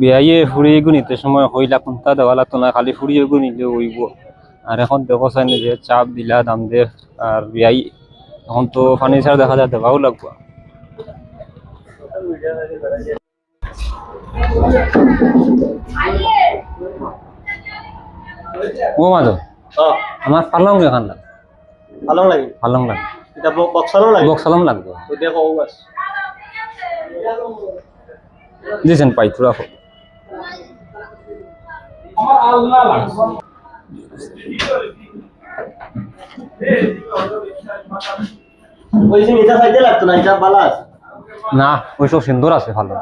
বিয়াইয়ে ফুড়িয়ে গুনিতে সময় হইলা কোনটা দেওয়া লাগতো না খালি ফুড়িয়ে গুনিলে হইব আর এখন দেখো চাই যে চাপ দিলা দাম দে আর বিয়াই এখন তো ফার্নিচার দেখা যায় দেওয়াও লাগবো। ও মাধব আমার পালং এখান লাগ। ভালো লাগে? পালং লাগ। এটা বক্সালো লাগে? লাগবে। তো দেখো দিয়েছেন পাই তোরা হোক ওই যে এটা সাইডে লাগতো না ওইসব সুন্দর আছে ভালো।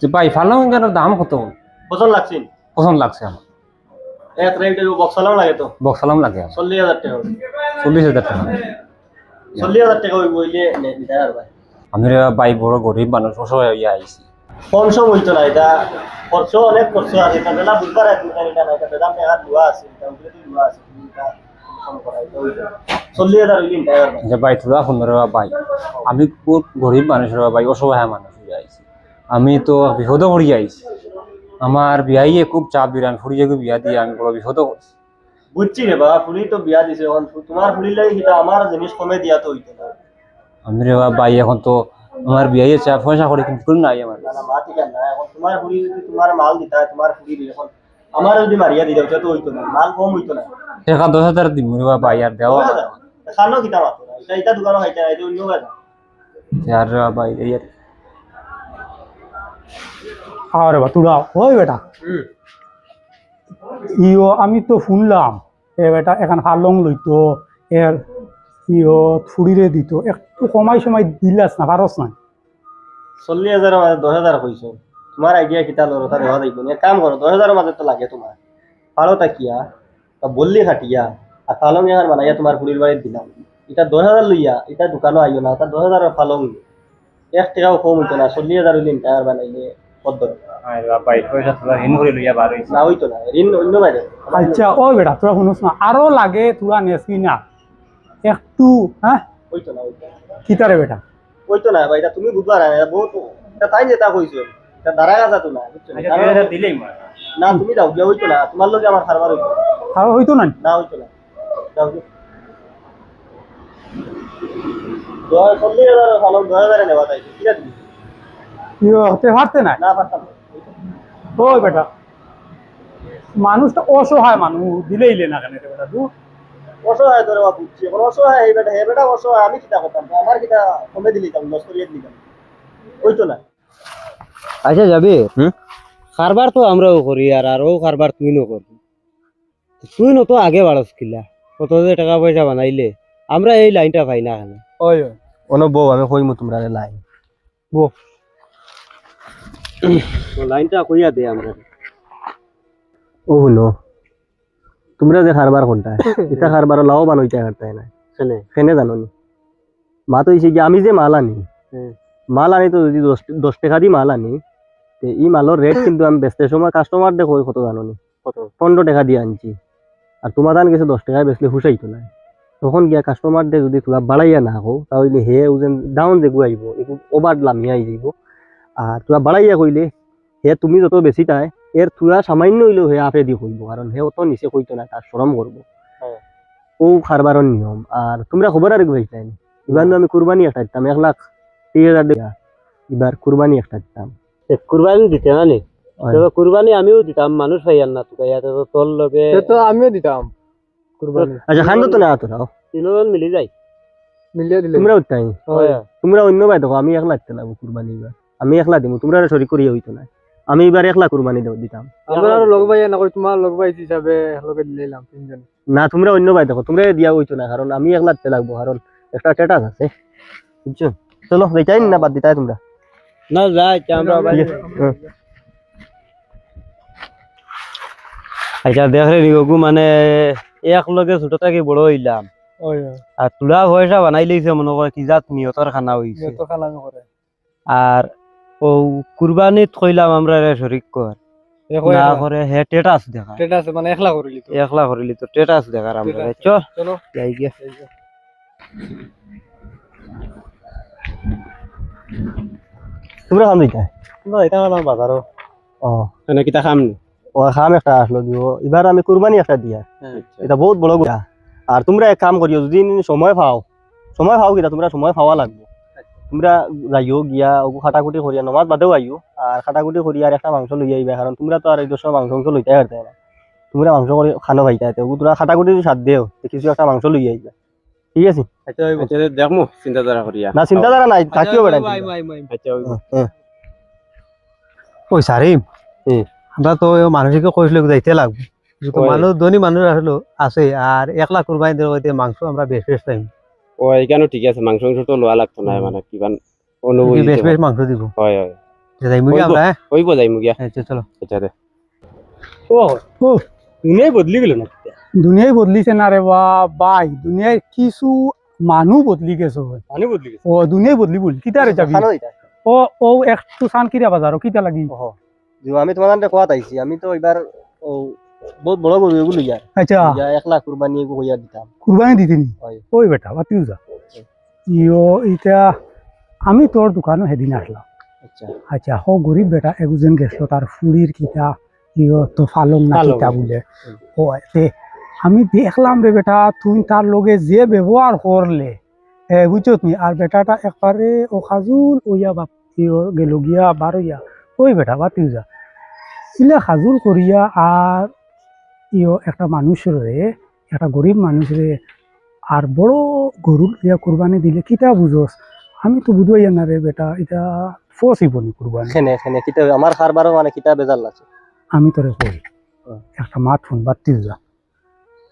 যে ভাই এখানের দাম কত? পছন্দ লাগছে। পছন্দ লাগছে আমার। এক লাগে তো। বক্সালাম লাগে আমার। চল্লিশ হাজার টাকা। চল্লিশ হাজার টাকা। চল্লিশ হাজার টাকা ওই বইলে আমি ভাই বড় গরিব মানুষ অসহায় হইয়া আইছি। কম সম হইতো না এটা খরচ অনেক খরচ আছে এটা বেলা বুঝবার আছে এটা না এটা বেদাম টাকা লুয়া আছে এটা লুয়া আছে ভাই তোরা সুন্দর ভাই আমি খুব গরিব মানুষের ভাই অসহায় মানুষ হইয়া আইছি। আমি তো বিপদ করি আইছি। আমার বিয়াইয়ে খুব চাপ দিলে আমি ফুরিয়ে বিয়া দিয়ে আমি বড় বিপদ করছি বুঝছি রে বাবা ফুলি তো বিয়া দিছে এখন তোমার ফুলির লাগে আমার জিনিস কমে দিয়া তো হইতো না। আমি রে ভাই এখন তো আমার বিয়াইয়ে চাপ পয়সা করে কিন্তু নাই আমার। না না মা ঠিক না এখন তোমার যদি তোমার মাল দিতা তোমার দিয়ে এখন আমার যদি মারিয়া দিতে হতো তো হইতো না মাল কম হইতো না। টাকা দশ হাজার দিম রে ভাই আর দেওয়া খানো কিতা মাতো না এটা এটা দোকানও খাইতে না এটা অন্য কথা আর ভাই এই আর আরে বা তুরা ওই বেটা। ইও আমি তো শুনলাম এ বেটা এখন হালং লইতো এর ইও ছুরিরে দিত একটু কমাই সময় দিলাস না পারস না? চল্লিশ হাজারের মাঝে দশ হাজার কইছো তোমার আইডিয়া কিতা লড়ো তার হওয়া দেখব এক কাম করো দশ হাজারের মাঝে তো লাগে তোমার ভালো তাকিয়া তা বললি খাটিয়া আর ফালং এখান বানাইয়া তোমার পুরীর বাড়ির দিলাম। এটা দশ হাজার লইয়া এটা দোকানও আইও না তা দশ হাজারের ফালং এক টাকাও কম হইতো না চল্লিশ হাজার হইলে টায়ার বানাইলে পদ্ধতি ভাই পয়সা তোলা ঋণ করে লইয়া বার হইছে না হইতো না ঋণ অন্য বাইরে আচ্ছা ওই বেটা তোরা শুনুস না আরও লাগে তোরা নেসবি না একটু হ্যাঁ হইতো না না কিতারে বেটা? না ভাই এটা তুমি বুঝবার না এটা বহুত এটা তাই যেটা কইছো এটা তো না বুঝছ? কারণ- দিলেই মার। না তুমি গিয়া হইতো না। তোমার লগে আমার খারবার হইতো। হইতো না? না হইতো না। দাও গিয়া। দশ চল্লিশ হাজার ভালো দশ হাজারে নেওয়া তাই ঠিক আছে? ইও হতে পারতে না? না পারতাম ওই বেটা। মানুষটা অসহায় মানুষ দিলেই না কেন বেটা? তুই অসহায় ধরে বা বুঝছি এখন অসহায় এই বেটা হে বেটা অসহায় আমি কিতা করতাম? আমার কিতা কমে দিলি তাম লস করিয়ে দিলি হইতো না। আচ্ছা যাবি? কারবার তো আমরাও করি আর আরও কারবার তুই ন করবি তুই ন তো আগে বাড়স কিলা কত যে টাকা পয়সা বানাইলে আমরা এই লাইনটা পাই না কেন? ওই ono বউ আমি কইমু তোমরা লাইন। লাইনটা কইয়া দে আমরা ও নো। তোমরা যে খারবার কোনটা? এটা খারবার লাভবান হইতে পারতে না? কেনে জানো নি মা তো হইছে কি আমি যে মাল আনি। মাল আনি তো যদি দশ টাকা দি মাল আনি তে ই মালের রেট কিন্তু আমি বেচতে সময় কাস্টমার দেখো কত জানো নি কত? পনেরো টাকা দিয়ে আনছি। আর তোমার দান গেছে দশ টাকায় বেচলে হুসাইতো না তখন গিয়া কাস্টমার দে যদি তোলা বাড়াইয়া না হো তাহলে হে ওজন ডাউন দেখু আইব একটু ওভার লামিয়া আই যাইব। আর তোলা বাড়াইয়া কইলে হে তুমি যত বেশি তাই এর তুলা সামান্য হইলেও হে আপে দি কইব কারণ হে অত নিচে কইতো না তার শ্রম করব। হ্যাঁ। ও খারবারর নিয়ম। আর তোমরা খবর আর ভাইছেন এবার আমি কুরবানি একটা দিতাম এক লাখ তিরিশ হাজার টাকা। এবার কুরবানি একটা দিতাম। কুরবানি দিতে না? নি কুরবানি আমিও দিতাম মানুষ পাইয়ার না তো তোর লগে তো আমিও দিতাম কুরবানি। আচ্ছা খান্দ তো না তোরাও তিনজন মিলি যাই। মিলিয়ে দিলে। তোমরা উত্তাই হয়। তোমরা অন্য ভাই দেখো আমি একলা দিতে লাগবো কুরবানি এবার আমি একলা দিব তোমরা শরীর করিয়া হইতো না। আমি এবার একলা কুরবানি দেব- দিতাম। আমরা লগ ভাই না কই তোমার লগ ভাই হিসাবে লগে দিলাম তিনজন। না তোমরা অন্য ভাই দেখো তোমরা দিয়া হইতো না কারণ আমি একলা দিতে লাগবো কারণ একটা স্ট্যাটাস আছে। বুঝছ? চলো বেচাই না বাদ দিতাই তোমরা? না যাই আমরা হ্যাঁ। আচ্ছা দেখ রে নিগু মানে এক লগে ছোট থাকি বড় হইলাম। আর তুলা পয়সা বানাই লইছে মনে করে কি জাত নিয়তর খানা হইছে। করে আর ও কুরবানিত কইলাম আমরা শরিক কর। না করে হে টেটাস দেখা আছে মানে একলা করিলি তো? একলা করিলি তো টেটাস দেখার আমরা রে। চ চলো যাই গিয়া তোমরা দিতাই আমরা এটা বাজারও। ও। মানে কিতা খাম নি? ও খাম একটা আসলো দিব এবার আমি কুরবানি একটা দিয়া। এটা বহুত বড় গুড়া আর তোমরা এক কাম করিও যদি সময় পাও সময় পাও কিনা তোমরা সময় পাওয়া লাগবে। তোমরা যাইও গিয়া ওগু খাটাকুটি করিয়া নমাজ বাদেও আইও। আর খাটাকুটি করি আর একটা মাংস লই আইবা কারণ তোমরা তো আর এই দশ মাংস মাংস লইতে পারতে না। তোমরা মাংস করে খানো ভাইতে ওগু তোরা খাটাকুটি সাত দেও কিছু একটা মাংস লই আইবা। ঠিক আছে? আচ্ছা দেখমু চিন্তাধারা করিয়া না চিন্তাধারা নাই থাকিও বেড়া আচ্ছা ওই সারিম আমরা তো মানুষকে কইছিল যাইতে লাগবে। মানুষ ধনী মানুষ আসলো আছে আর একলা কুরবানি দেওয়া মাংস আমরা বেশ বেশ টাইম ও এখানেও ঠিক আছে মাংস মাংস তো লোয়া লাগতো না মানে কিমান অনুভূতি বেশ বেশ মাংস দিব। হয় যাইমু কি ওই আমরা? ওই বোঝাই মুগিয়া আচ্ছা চলো। আচ্ছা দে। ও ও দুনিয়ায় বদলি গেল না দুনিয়াই বদলিছে না রে বা বাই দুনিয়ায় কিছু মানুহ বদলি গেছে। পানি বদলি গেছে? ও দুনিয়াই বদলি বল কিতারে যাবি? খানো দিতা ও ও একটু সান কিরা বাজার কিতা লাগি? ওহ আমি তোমাদের কোয়াত আইছি আমি তো এবার ও বহুত বড় গরু এগুলো ইয়ার আচ্ছা। ইয়া এক লাখ কুরবানি এগু হইয়া দিতাম কুরবানি দিতিনি ওই বেটা বাতিও যা। ইয়ো ইটা আমি তোর দোকানে সেদিন আসলাম। আচ্ছা। আচ্ছা হ গরিব বেটা একজন গেছিল তার ফুড়ির কিতা ইয়ো তো ফালং না কিতা বলে। তে আমি দেখলাম রে বেটা তুই তার লগে যে ব্যবহার করলে এ বুঝছত নি? আর বেটাটা একবারে ও খাজুল ওইয়া বাপ ইয়ো গেল গিয়া বারইয়া ওই বেটা বাতিও যা। ইলা খাজুল করিয়া আর ইয়ো একটা মানুষের একটা গরিব মানুষরে আর বড় গরুর ইয়া কুরবানি দিলে কিতা বুঝোস? আমি তো বুঝবাই না রে বেটা এটা ফসিব নি কুরবানি এখানে এখানে কিতা আমার খারবারও মানে কিতা বেজাল আছে। আমি তোরে কই। একটা মাত ফোন যা।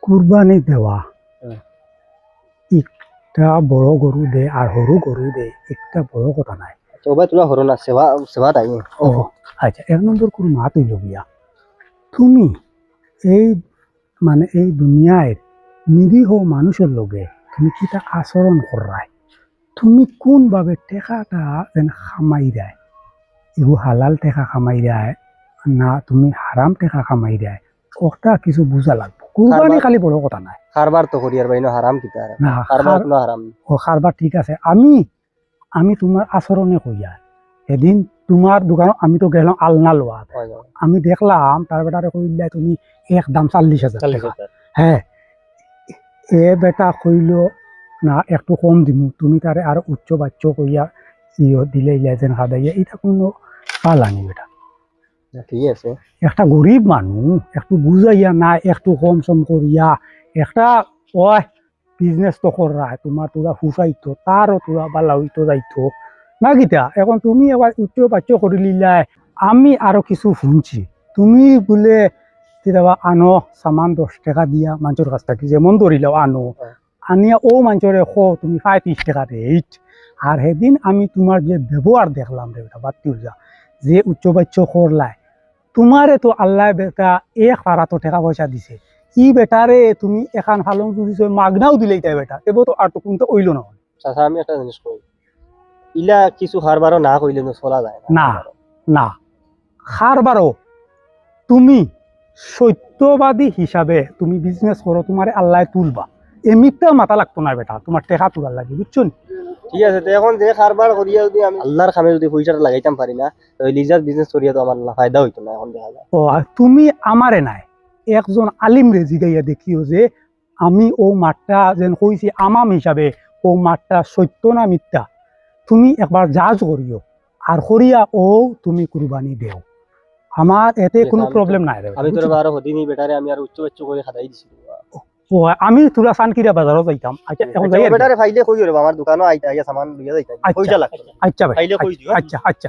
কুরবানি দেওয়া। একটা বড় গরু দে আর সরু গরু দে একটা বড় কথা নাই। তো ভাই তোলা হরো না সেবা সেবা তাই ও আচ্ছা এক নম্বর করে মাত তুমি এই মানে এই দুনিয়ায় নিরীহ মানুষের লগে তুমি কিটা আচরণ করাই তুমি কোনভাবে টেকাটা যেন খামাই দেয়? এগু হালাল টেকা খামাই দেয় না তুমি হারাম টেকা খামাই দেয়? ওটা কিছু বুঝা লাগবে। কুরবানি কারবার- খালি বড় কথা নাই। খারবার তো করি আর ভাই না হারাম কিতা না খারবার খার- হারাম ও খারবার ঠিক আছে। আমি আমি তোমার আচরণে কইয়া। এদিন তোমার দোকানত আমি তো গেলাম আলনা লোয়া। আমি দেখলাম তার বেটারে কইলে তুমি এক দাম চল্লিশ হাজার হ্যাঁ এ বেটা কইল না একটু কম দিমু। তুমি তারে আর উচ্চ বাচ্চ কইয়া ইয়ে দিলে ইলে যেন খাদাইয়া এটা কোনো পালানি বেটা। না, ঠিক আছে। একটা গরিব মানুষ একটু বুঝাইয়া না একটু কম সম করিয়া একটা ওই বিজনেস তো করা তোমার তোরা ফুসাইতো তারও তোরা বালা হইতো যাইতো। না গীতা, এখন তুমি এবার উচ্চ বাচ্চ করে লিলাই। আমি আরও কিছু শুনছি। তুমি বোলে কেতিয়াবা আনো, সামান দশ টাকা দিয়া মানুষের কাছ থেকে যেমন ধরিলেও আনো। আনিয়া ও মানুষরে খো, তুমি ফাই ত্রিশ টাকা রেট আর সেদিন আমি তোমার যে ব্যবহার দেখলাম রে বেটা বাদ যা যে উচ্চ বাচ্চ করলাই তোমারে তো আল্লাহ বেটা এক পারাতো টাকা পয়সা দিছে। ই বেটারে তুমি এখান ফালং মাগনাও দিলেই তাই বেটা, এব তো আর তো কোনটা ওইল না চাচা আমি একটা জিনিস কই ইলা কিছু খারবারও না কইলে চলা যায় না। না খারবারও তুমি সত্যবাদী হিসাবে তুমি বিজনেস করো তোমারে আল্লাহ তুলবা। এমনিতে মাথা লাগতো না বেটা তোমার টেকা তোলার লাগে বুঝছ ঠিক আছে তো এখন যে খারবার করিয়া যদি আমি আল্লাহর খামে যদি পয়সাটা লাগাইতাম পারি না তো লিজার বিজনেস করিয়া তো আমার ফায়দা হইতো না এখন দেখা যায়। ও আর তুমি আমারে নাই একজন আলিম রে জিগাইয়া দেখিও যে আমি ও মাঠটা যেন কইছি আমাম হিসাবে ও মাঠটা সত্য না মিথ্যা? তুমি একবার জাজ করিও আর করিয়া ও তুমি কুরবানি দেও আমার এতে ঠিক আছে, কোনো আমি তো- প্রবলেম নাই রে আমি তোর বুঝছ? আরও হদিনি বেটারে আমি আর উচ্চ বাচ্চ করে খাদাই দিছি ও আমি তোরা সানকিরা বাজারও যাইতাম আচ্ছা এখন যাই আর কি? বেটারে ফাইলে কই রে আমার দোকানও আইতা আইয়া সামান লইয়া যাইতা আচ্ছা। পয়সা লাগতো না আচ্ছা ভাই ফাইলে কই দিও আচ্ছা আচ্ছা